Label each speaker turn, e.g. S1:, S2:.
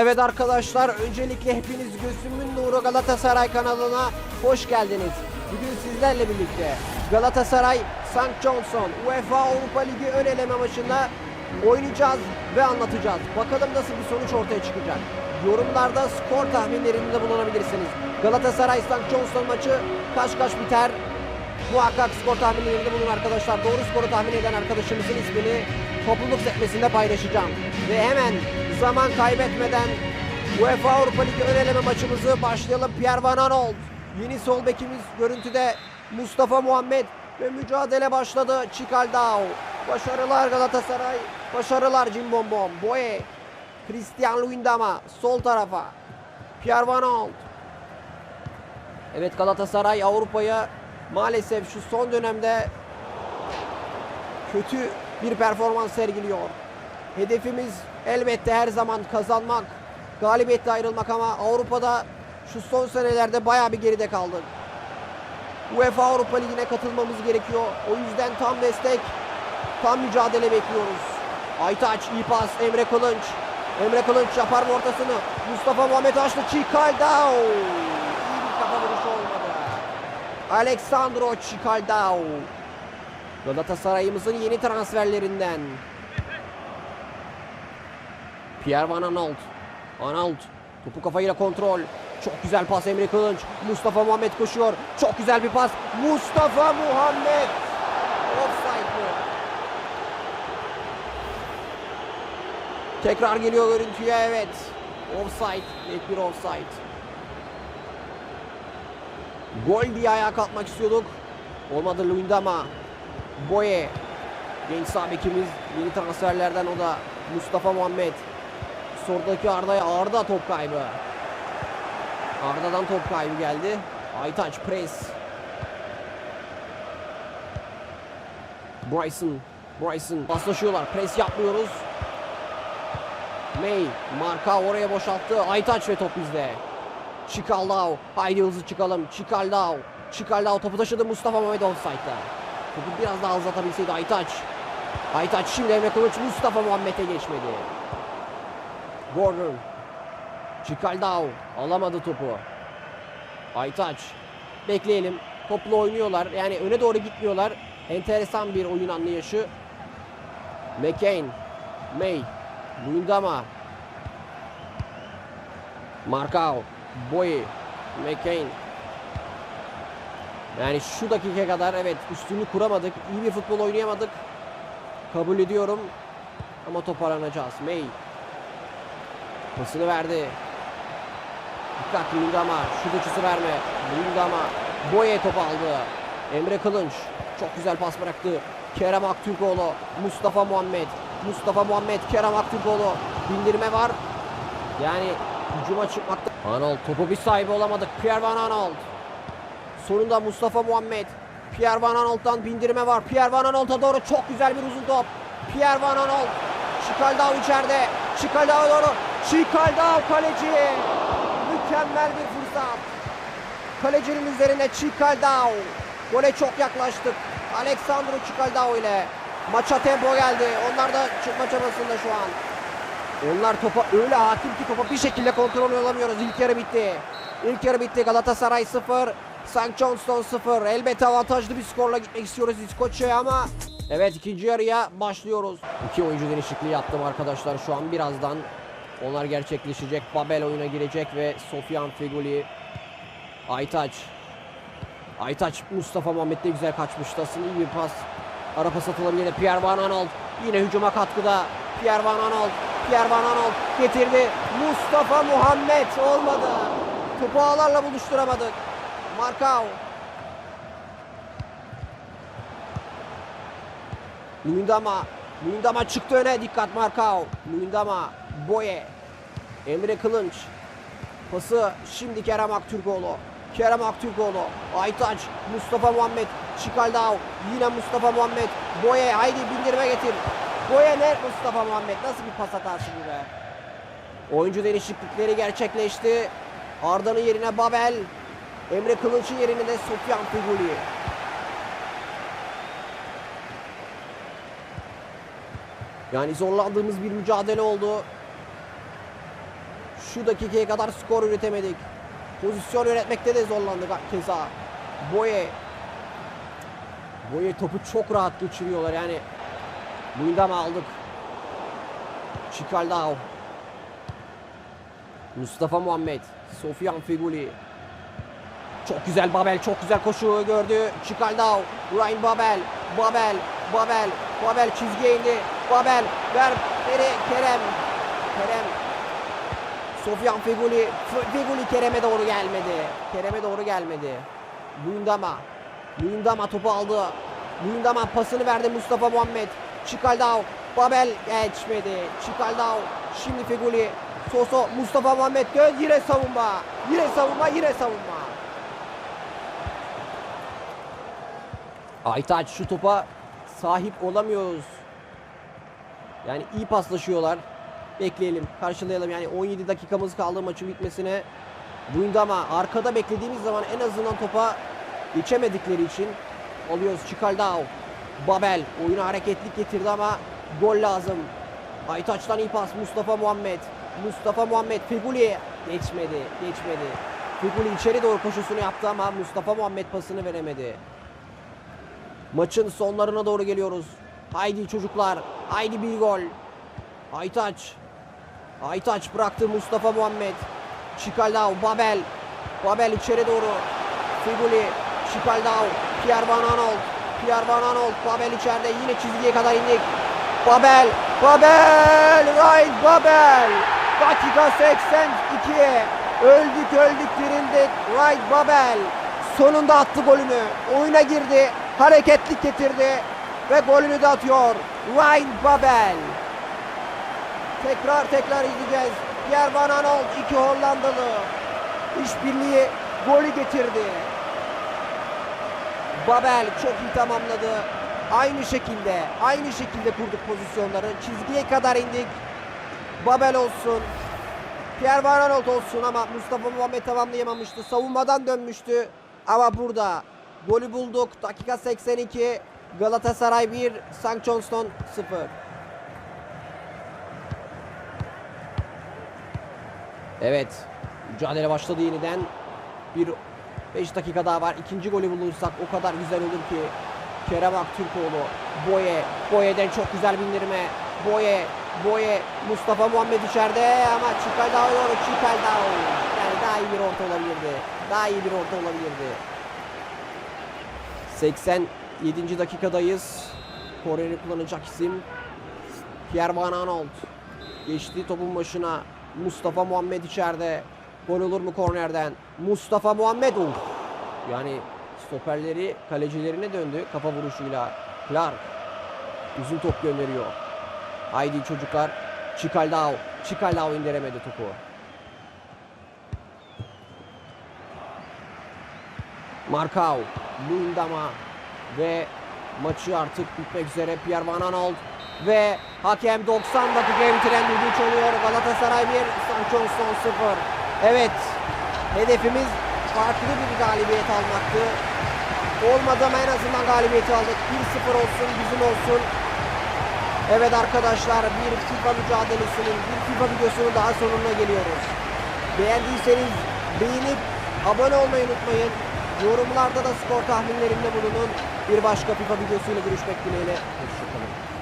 S1: Evet arkadaşlar öncelikle hepiniz gözümün nuru Galatasaray kanalına hoş geldiniz. Bugün sizlerle birlikte Galatasaray St. Johnson UEFA Avrupa Ligi ön eleme maçında oynayacağız ve anlatacağız. Bakalım nasıl bir sonuç ortaya çıkacak. Yorumlarda skor tahminlerinde bulunabilirsiniz. Galatasaray St. Johnson maçı kaç kaç biter? Muhakkak skor tahminlerinde bulun arkadaşlar. Doğru skoru tahmin eden arkadaşımızın ismini topluluk sekmesinde paylaşacağım. Ve hemen zaman kaybetmeden UEFA Avrupa Ligi ön eleme maçımızı başlayalım. Pierre Van Aanholt. Yeni sol bekimiz görüntüde Mustafa Muhammed ve mücadele başladı. Çikaldao. Başarılar Galatasaray. Başarılar Cimbom Boye. Christian Luyendama sol tarafa. Pierre Van Aanholt. Evet Galatasaray Avrupa'ya maalesef şu son dönemde kötü bir performans sergiliyor. Hedefimiz elbette her zaman kazanmak, galibiyetle ayrılmak ama Avrupa'da şu son senelerde bayağı bir geride kaldık. UEFA Avrupa Ligi'ne katılmamız gerekiyor. O yüzden tam destek, tam mücadele bekliyoruz. Aytaç, iyi pas, Emre Kılınç. Emre Kılınç yapar mı ortasını? Mustafa Muhammed açtı, Çikaldao. İyi bir kafa vuruşu olmadı. Alexandro Çikaldao. Galatasaray'ımızın yeni transferlerinden. Pierre Van Aanholt. Aanholt. Topu kafayla kontrol. Çok güzel pas Emre Kılınç. Mustafa Muhammed koşuyor. Çok güzel bir pas. Mustafa Muhammed. Offside? Tekrar geliyor görüntüye evet. Offside. Net bir offside. Gol diye ayağa kalkmak istiyorduk. Olmadı Luyendama. Boye. Genç sağ bekimiz yeni transferlerden o da Mustafa Muhammed. Sordaki Arda'ya Arda top kaybı. Arda'dan top kaybı geldi. Aytaç pres. Bryson. Bryson paslaşıyorlar. Pres yapmıyoruz. May. Marka oraya boşalttı. Aytaç ve top bizde. Çikaldao. Haydi hızlı çıkalım. Çikaldao. Çikaldao topu taşıdı Mustafa Mehmet offside'da. Topu biraz daha uzatabilseydi Aytaç. Aytaç şimdi Emre Kılıç Mustafa Muhammed'e geçmedi. Gordon. Çikaldao alamadı topu. Aytaç. Bekleyelim. Topla oynuyorlar. Yani öne doğru gitmiyorlar. Enteresan bir oyun anlayışı. McCain. May. Lundama. Markao. Boy. McCain. Yani şu dakika kadar evet üstünü kuramadık. İyi bir futbol oynayamadık. Kabul ediyorum. Ama toparlanacağız. May. Pasını verdi. Dikkat Lundama. Şut açısı verme. Lundama. Boye topu aldı. Emre Kılınç. Çok güzel pas bıraktı. Kerem Aktürkoğlu. Mustafa Muhammed. Mustafa Muhammed. Kerem Aktürkoğlu. Bindirme var. Yani hücuma çıkmakta. Arnold topu bir sahibi olamadık. Pierre Van Arnold. Sonunda Mustafa Muhammed. Pierre Van Aanholt'tan bindirme var. Pierre Van Aanholt'a doğru çok güzel bir uzun top. Pierre Van Aanholt. Çikaldao içeride. Çikaldao doğru. Çikaldao kaleci. Mükemmel bir fırsat. Kalecinin üzerine Çikaldao. Gole çok yaklaştık. Alexandro Çikaldao ile. Maça tempo geldi. Onlar da çıkma çabasında şu an. Onlar topa öyle hakim ki topa bir şekilde kontrol olamıyoruz. İlk yarı bitti. İlk yarı bitti. Galatasaray 0. St. Johnston 0. Elbette avantajlı bir skorla gitmek istiyoruz İskoçya'ya ama evet ikinci yarıya başlıyoruz. İki oyuncu değişikliği yaptım arkadaşlar şu an birazdan. Onlar gerçekleşecek. Babel oyuna girecek ve Sofyan Feguli Aytaç Aytaç Mustafa Muhammed de güzel kaçmıştı. Aslında iyi bir pas. Ara pas atılabilir. Pierre Van Aanholt yine hücuma katkıda. Pierre Van Aanholt Pierre Van Aanholt getirdi. Mustafa Muhammed olmadı. Topu ağlarla buluşturamadık. Markao. Luyendama. Luyendama çıktı öne. Dikkat Markao. Luyendama. Boye. Emre Kılınç. Pası şimdi Kerem Aktürkoğlu. Kerem Aktürkoğlu. Aytaç. Mustafa Muhammed. Çikaldao. Yine Mustafa Muhammed. Boye haydi bindirme getir. Boye ne Mustafa Muhammed? Nasıl bir pas hatası bu be? Oyuncu değişiklikleri gerçekleşti. Arda'nın yerine Babel. Emre Kılınç'ın yerine de Sofyan Figuli. Yani zorlandığımız bir mücadele oldu. Şu dakikaya kadar skor üretemedik. Pozisyon yönetmekte de zorlandık keza. Boye. Boye topu çok rahat geçiriyorlar yani. Luyendam'ı aldık. Çikaldao. Mustafa Muhammed. Sofyan Figuli. Çok güzel Babel. Çok güzel koşu gördü. Çikaldao. Ryan Babel. Babel. Babel. Babel çizgiye indi. Babel. Ver. Kerem. Kerem. Sofyan Figuli. F- Figuli Kerem'e doğru gelmedi. Kerem'e doğru gelmedi. Luyendama. Luyendama topu aldı. Luyendama pasını verdi Mustafa Muhammed. Çikaldao. Babel geçmedi. Çikaldao. Şimdi Figuli. Soso. Mustafa Muhammed göz. Yine savunma. Yine savunma. Yine savunma. Aytaç şu topa sahip olamıyoruz. Yani iyi paslaşıyorlar. Bekleyelim, karşılayalım. Yani 17 dakikamız kaldı maçın bitmesine. Luyendama arkada beklediğimiz zaman en azından topa geçemedikleri için alıyoruz. Çikaldao. Babel oyuna hareketlik getirdi ama gol lazım. Aytaç'tan iyi pas. Mustafa Muhammed. Mustafa Muhammed Figuli geçmedi. Geçmedi. Figuli içeri doğru koşusunu yaptı ama Mustafa Muhammed pasını veremedi. Maçın sonlarına doğru geliyoruz. Haydi çocuklar. Haydi bir gol. Aytaç. Aytaç bıraktı Mustafa Muhammed. Çikaldao, Babel. Babel içeri doğru. Figuli, Çikaldao, Pierre Van Aanholt. Pierre Van Aanholt, Babel içeride yine çizgiye kadar indik. Babel, Babel, Ryan Babel. Dakika 82. Öldük öldük dirildik. Ryan Babel. Sonunda attı golünü. Oyuna girdi. Hareketlik getirdi. Ve golünü de atıyor. Ryan Babel. Tekrar tekrar izleyeceğiz. Pierre Van Aanholt iki Hollandalı. İşbirliği golü getirdi. Babel çok iyi tamamladı. Aynı şekilde, aynı şekilde kurduk pozisyonları. Çizgiye kadar indik. Babel olsun. Pierre Van Aanholt olsun ama Mustafa Muhammed tamamlayamamıştı. Savunmadan dönmüştü. Ama burada golü bulduk. Dakika 82. Galatasaray 1, St. Johnston 0. Evet. Mücadele başladı yeniden. Bir 5 dakika daha var. İkinci golü bulursak o kadar güzel olur ki. Kerem Aktürkoğlu. Boye. Boye'den çok güzel bindirme. Boye. Boye. Mustafa Muhammed içeride ama Çikaldao. Çikaldao. Yani daha iyi bir orta olabilirdi. Daha iyi bir orta olabilirdi. 87. dakikadayız. Korneri kullanacak isim. Pierre Van Aanholt. Geçti topun başına. Mustafa Muhammed içeride. Gol olur mu kornerden? Mustafa Muhammed. Uf. Yani stoperleri kalecilerine döndü kafa vuruşuyla. Clark. Uzun top gönderiyor. Haydi çocuklar. Çikaldao. Çikaldao indiremedi topu. Markau. Lundama. Ve maçı artık bitmek üzere. Pierre Van Aanholt. Ve hakem 90 dakikaya bitiren düdüğü çalıyor. Galatasaray 1, St. Johnston 0. Evet. Hedefimiz farklı bir galibiyet almaktı. Olmadı ama en azından galibiyeti aldık. 1-0 olsun, bizim olsun. Evet arkadaşlar bir FIFA mücadelesinin, bir FIFA videosunun daha sonuna geliyoruz. Beğendiyseniz beğenip abone olmayı unutmayın. Yorumlarda da skor tahminlerinde bulunun. Bir başka FIFA videosuyla görüşmek dileğiyle. Hoşçakalın.